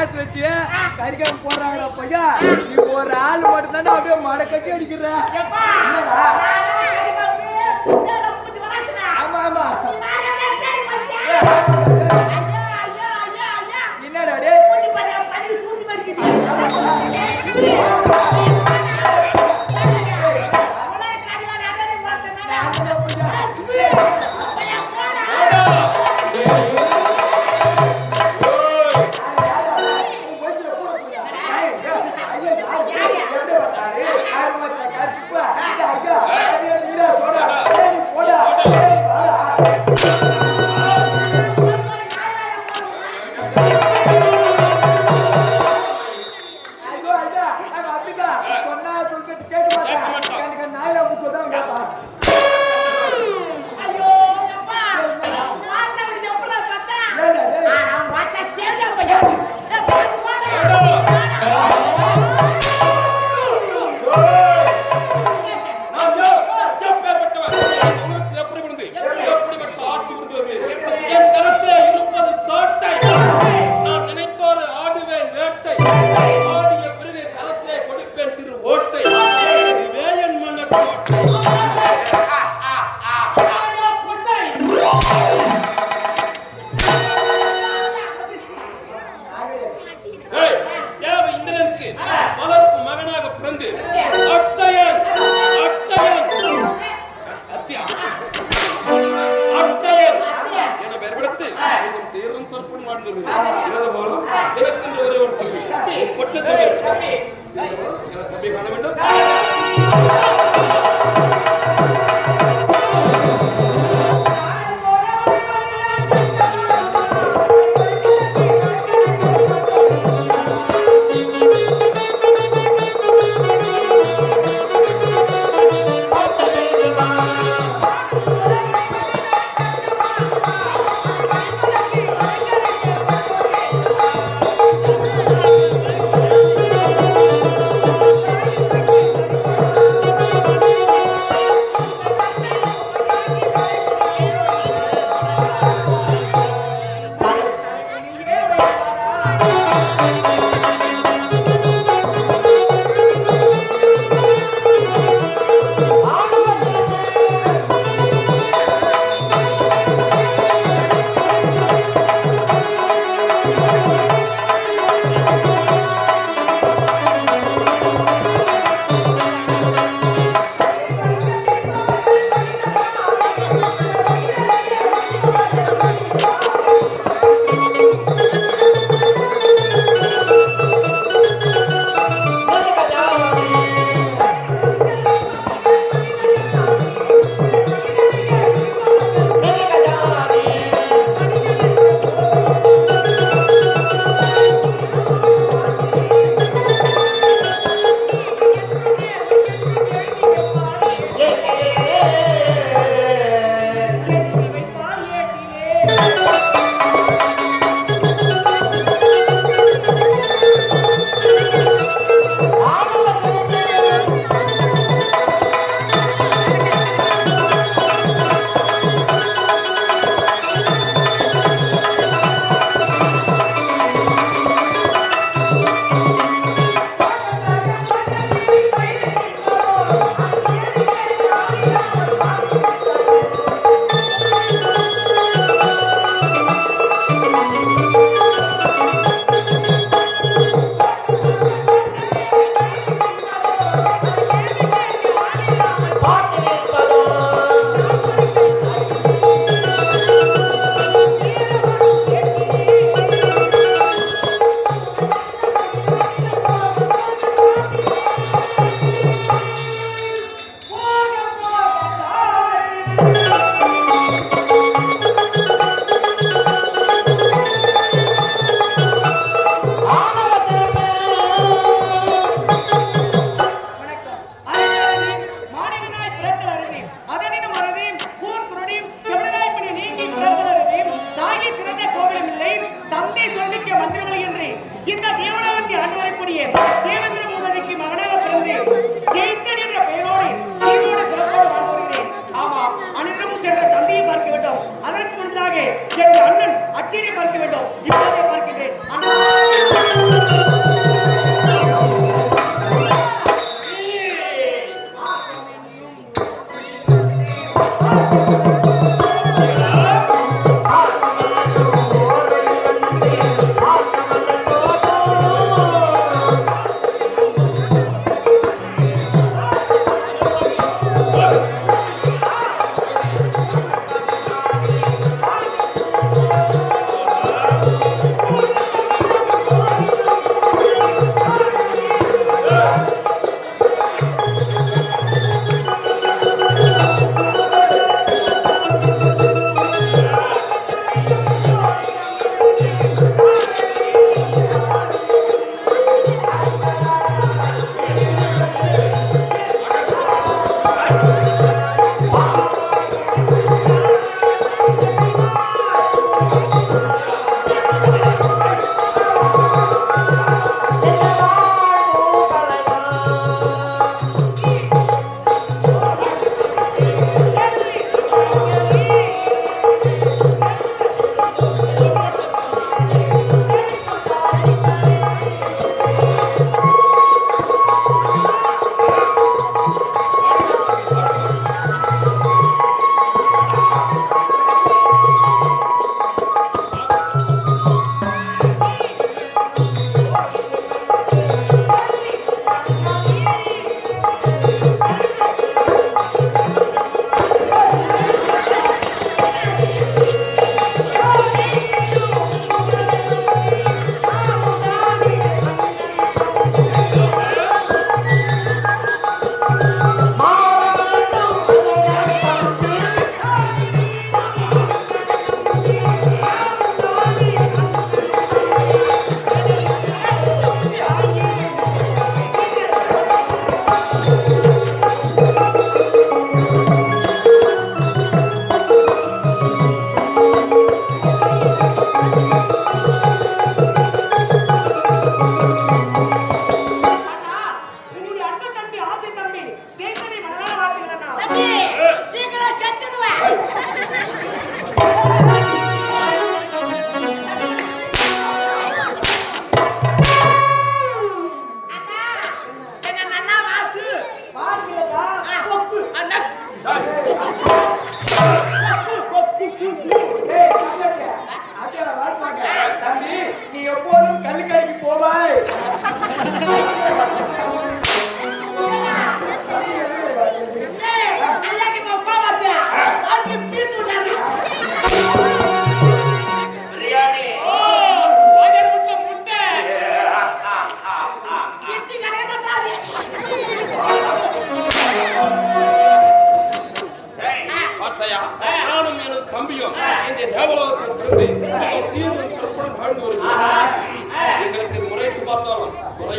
Match வச்சு கறிக்காம போடுறாங்கடா பையா. நீ ஒரு ஆள் மட்டும் தானே அப்படியே மட கட்டி அடிக்கிற. ஆமா ஆமா. என்னடா டே நிரந்தரப்படி வாழ்ந்து போலும் எனக்கின்ற ஒரே ஒரு தம்பி. பொட்ட தம்பி. தம்பி. காண வேண்டும்.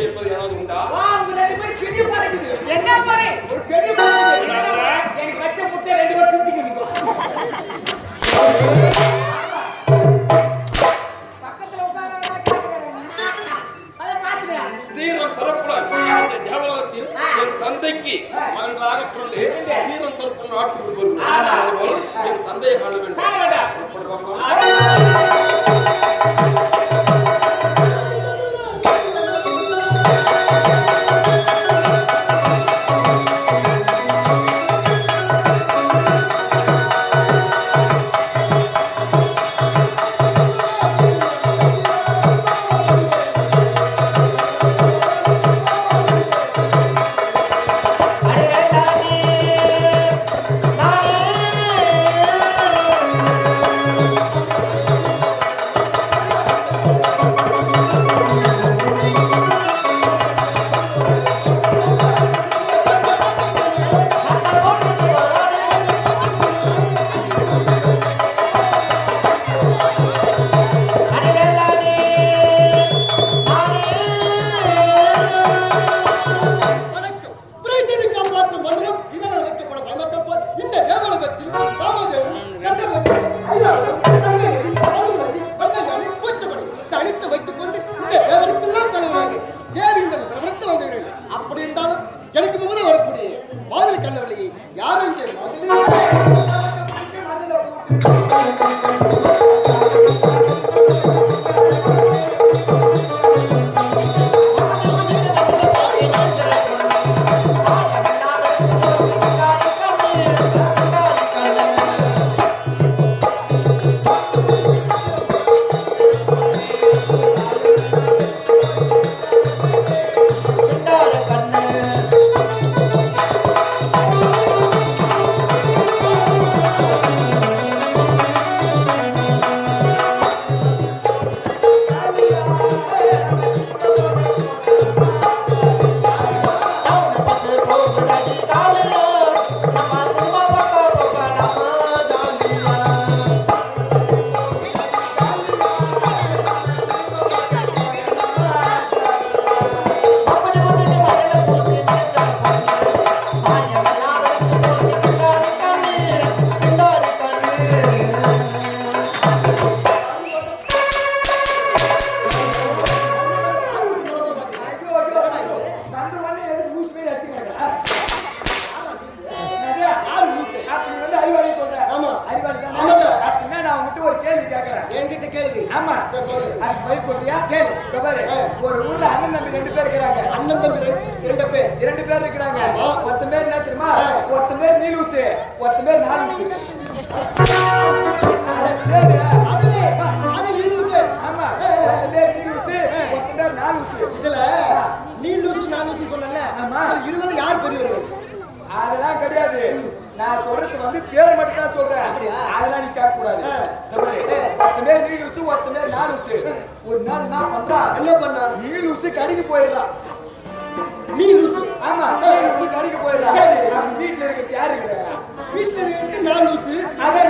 될 거예요, 여러분입니다. ஒரு கேள்வி கேட்கறேன் என்கிட்ட கேள்வி. ஆமா. சரி சொல்லு. அது சொல்லியா? கொட்டியா கேள்வி சபாரு ஒரு ஊர்ல அண்ணன் தம்பி ரெண்டு பேர் இருக்கிறாங்க. அண்ணன் தம்பி ரெண்டு பேர். இரண்டு பேர் இருக்கிறாங்க. ஒருத்த பேர் என்ன தெரியுமா? ஒருத்த பேர் நீலூச்சு ஒருத்த பேர் நாலூச்சு இதுல நீலூச்சு நாலூச்சு சொன்னாங்க ஆமா. இருவரும் யார் பெரியவர்கள்? அதெல்லாம் கிடையாது. நான் சொல்றது வந்து பேர் மட்டும் தான் சொல்றேன்? அதெல்லாம் நீ கேட்க கூடாது. இந்த பாரு, பேர் நீலூச்சு ஒருத்த பேர் நாலூச்சு ஒரு நாள் என்ன பண்றா என்ன பண்ணா? நீலூச்சு கடிக்கு போயிடலாம். நீ லூசு ஆமா நீலூச்சு கடிக்கு போயிடலாம். வீட்டுல இருக்க யாரு இருக்கிறாங்க வீட்டுல இருக்கு நான் லூசு அதான்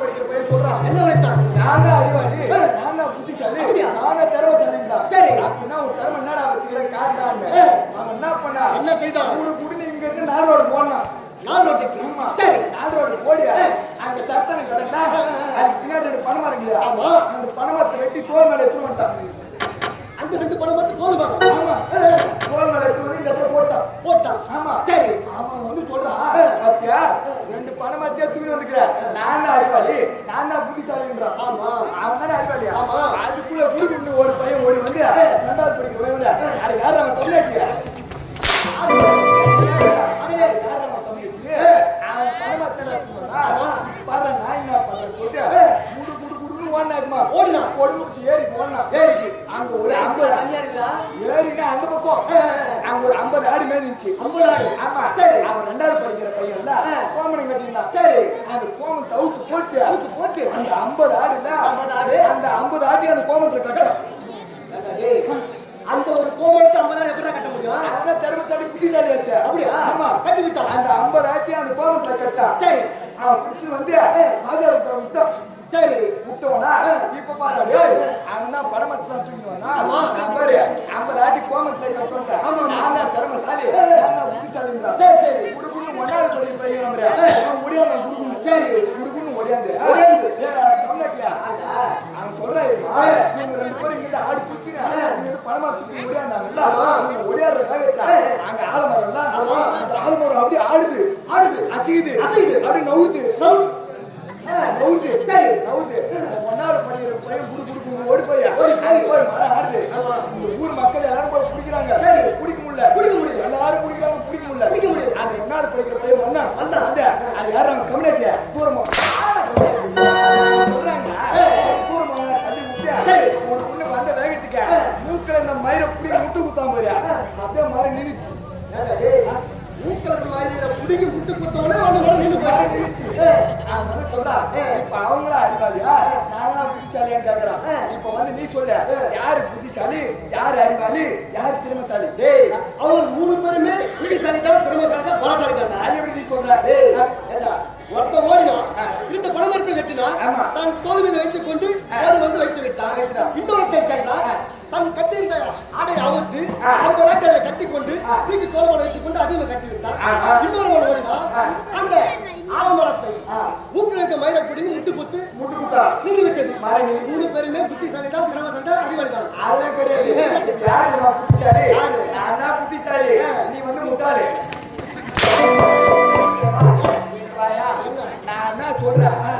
படிக்கிற பையன் சொல்றான், என்ன உழைத்தான்? நான் தான் அறிவாளி. நான் தான் புத்திசாலி? நான் தான் திறமைசாலிங்களா? சரி. அப்படின்னா உன் திறமை என்னடா வச்சுக்கிற? காட்டான்னு. அவன் என்ன பண்ணா? என்ன செய்தான்? குடு குடுன்னு இங்க இருந்து நாடு ரோடு போனான். நான் ரோட்டுக்கு? ஆமா. சரி. நாடு ரோடு போடி அங்க சத்தனை கிடந்தா அதுக்கு பின்னாடி ரெண்டு இல்லையா ஆமா. அந்த பணமரத்தை வெட்டி தோல் மேல எடுத்து வந்துட்டான். அந்த ரெண்டு பணம் தோல் பணம் ஆமா. தோல் மேல எடுத்து வந்து இந்த இடத்துல போட்டான். போட்டான். ஆமா. சரி. அவன் வந்து சொல்றான் பாத்தியா? ரெண்டு பணமாச்சியா தூக்கி வந்துக்கிற. நான் தான் அறிவாளி. நான் தான் புத்திசாலின்றான் ஆமா. அவன் தானே அறிவாளியா ஆமா. அதுக்குள்ள குடுக்குண்டு ஒரு பையன் ஓடி வந்து ரெண்டாவது பையன் வந்து அது யார் அவன் தமிழாச்சியா அவன் பணமாத்தியா பாரு நான் என்ன பண்றேன் சொல்லிட்டு குடு குடு குடுன்னு ஓடினாச்சுமா ஓடினான். கொடுமுடிச்சு ஏறி போனான் ஏறிக்கு. அங்க ஒரு ஐம்பது ஏறினா அந்த பக்கம் அங்க ஒரு ஐம்பது ஆடு மேல இருந்துச்சு ஐம்பது ஆடு. ஆமா சரி. அவன் ரெண்டாவது படிக்கிற பையன்ல கோமணம் கட்டியிருந்தான் சரி. அந்த கோமம் தவுத்து போட்டு அவுத்து போட்டு. அந்த ஐம்பது ஆடு இல்ல ஐம்பது ஆடு. அந்த ஐம்பது ஆட்டி அந்த கோமத்துல கட்ட டேய், அந்த ஒரு கோமணத்தை ஐம்பதாயிரம் எப்படி கட்ட முடியும் அவன் திறமைச்சாடி புத்திசாலி ஆச்சு அப்படியா? ஆமா கட்டி விட்டான். அந்த ஐம்பது ஆட்டி அந்த கோமத்துல கட்டா சரி. அவன் பிடிச்சி வந்து மாதாவுக்கு விட்டான் சரி விட்டோனா இப்ப பாரு அவன் தான் பரமத்தை தான் தூக்கிடுவானா பாரு ஐம்பது ஆட்டி கோமத்துல ஆமா நான் திறமைசாலி. புத்திசாலிங்கிறான் சரி சரி குடுக்குன்னு ஒன்னாவது படி பையன் நம்புறியா? அவன் முடியாம குடுக்குன்னு. சரி. குடுக்குன்னு ஒடியாந்து. ஒடியாந்து. ஏய், கம்னாட்டியா? அவன் சொல்றான் இருமா, இவங்க ரெண்டு பேரும் இங்கிட்டு ஆடி குத்திங்க. இங்கிட்டு பணமா தூக்கி ஒடியாந்தாங்கல்ல? அவங்க ஒடியாடுற வேகத்துல, அங்க ஆலமரம்ல, அந்த ஆலமரம் அப்படியே ஆடுது. ஆடுது. அசையுது. அசையுது. அப்படியே நவுது. நவுது. ஆ, நவுது. சரி. நவுது. அந்த ஒன்னாவது படிக்கிற பையன் குடு குடு குடு ஓடி போய் ஓடி போய். அங்க போய் மரம் ஆடுது. இந்த ஊர் மக்கள் எல்லாரும் போய் பிடிக்கிறாங்க. சரி. பிடிக்க முடியல. பிடிக்க முடியல. எல்லாரும் பிடிக்கிறாங்க, பிடிக்க முடியல. பிடிக்க முடியல. அந்த ஒன்னாவது படிக்கிற பையன் வந்தான். வந்தான். வந்து, அது யாரு அவன் கம்யூனிட்டியா? தூரமா. சொல்றாங்க, தூரமா தள்ளி விட்டு, சரி. ஒரு பொண்ணு வந்த வேகத்துக்கு, மூக்குல இந்த மயிரை புடிங்கி முட்டு குத்தாம பாரு. அப்படியே மரம் நின்னுச்சு. ஏண்டா டேய், மூக்கலத்து மாதிரி இதை புடுங்கி முட்டு குத்தவொடனே வந்து மரம் நின்னு மரம் போயிடுச்சு. நின்னுச்சு. அவன் வந்து சொல்றான், இப்ப அவங்களா அறிவாளியா? நாங்களா புத்திசாலியான்னு கேக்குறான். இப்ப வந்து நீ சொல்லு, யாரு புத்திசாலி, யாரு அறிவாளி, யாரு திறமைசாலி? அவங்க மூணு பேருமே புத்திசாலிதான், திறமைசாலிதான், பலசாலிதான். அது எப்படி நீ சொல்ற? ஏண்டா, ஒருத்தன் ஓடினான், இரண்டு பனைமரத்தை வெட்டினான், ஆமா. தான் தோல் மீது வைத்துக் கொண்டு ஓடி வந்து வைத்து விட்டான். இன்னொருத்தன் தன் கட்டியிருந்த ஆடை அவுத்து. அந்த ராட்டை அதை கட்டிக்கொண்டு, தூக்கி தோளோட வைத்துக் கொண்டு அதையும் கட்டி விட்டான். ஆமா. இன்னொருவன் ஓடினான், ஆ. அந்த ஆலமரத்தை ஆ. மூக்கில் இருக்க மயிரை பிடிங்கி முட்டு குத்து முட்டு குத்தா. நின்று விட்டது. மூணு பேருமே புத்திசாலிதான், திறமைசாலிதான், அறிவாளிதான். அதெல்லாம் கிடையாது. யாரு புத்திசாலி? நான் தான் புத்திசாலி. நீ வந்து முட்டாளு. நான் என்ன சொல்றேன்? நான்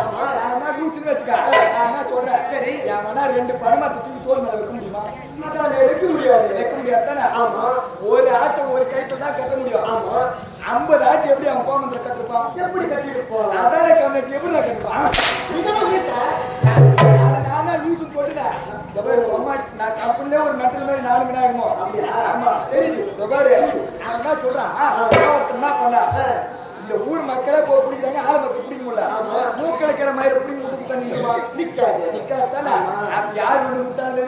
என்ன சொல்றேன்? சரி, என் ரெண்டு பரமத்தை தூக்கி தோல் மேல வைக்க முடியுமா? அதான் வைக்க முடியாது. வைக்க முடியாது தானே? ஆமா. ஒரு ஆட்டை ஒரு கைத்துல தான் கட்ட முடியும். ஆமா. ஐம்பது ஆட்டு எப்படி அவன் கோமந்திர கட்டிருப்பான்? எப்படி கட்டியிருப்போம்? அதானே கம்மிச்சு எப்படி கட்டிருப்பான்? இதெல்லாம் வீட்டை நானா. இந்த பாரு, சும்மா நான் கப்பல்லே ஒரு மெட்டல் மாதிரி நாலு மணி ஆகுமோ? ஆமா, தெரியுது. சொல்றான்? அவன் ஒருத்தன் என்ன பண்ணா? இந்த ஊர் மக்களை போ பிடிக்கிறாங்க ஆள் மக்கள் பிடிக்க முடியல. மூக்க மாதிரி பிடிக்க முடிச்சுட்டாங்க நிக்காது. நிக்காது தானே? யார் வந்து முட்டாது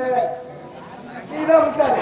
நீதான் முட்டாது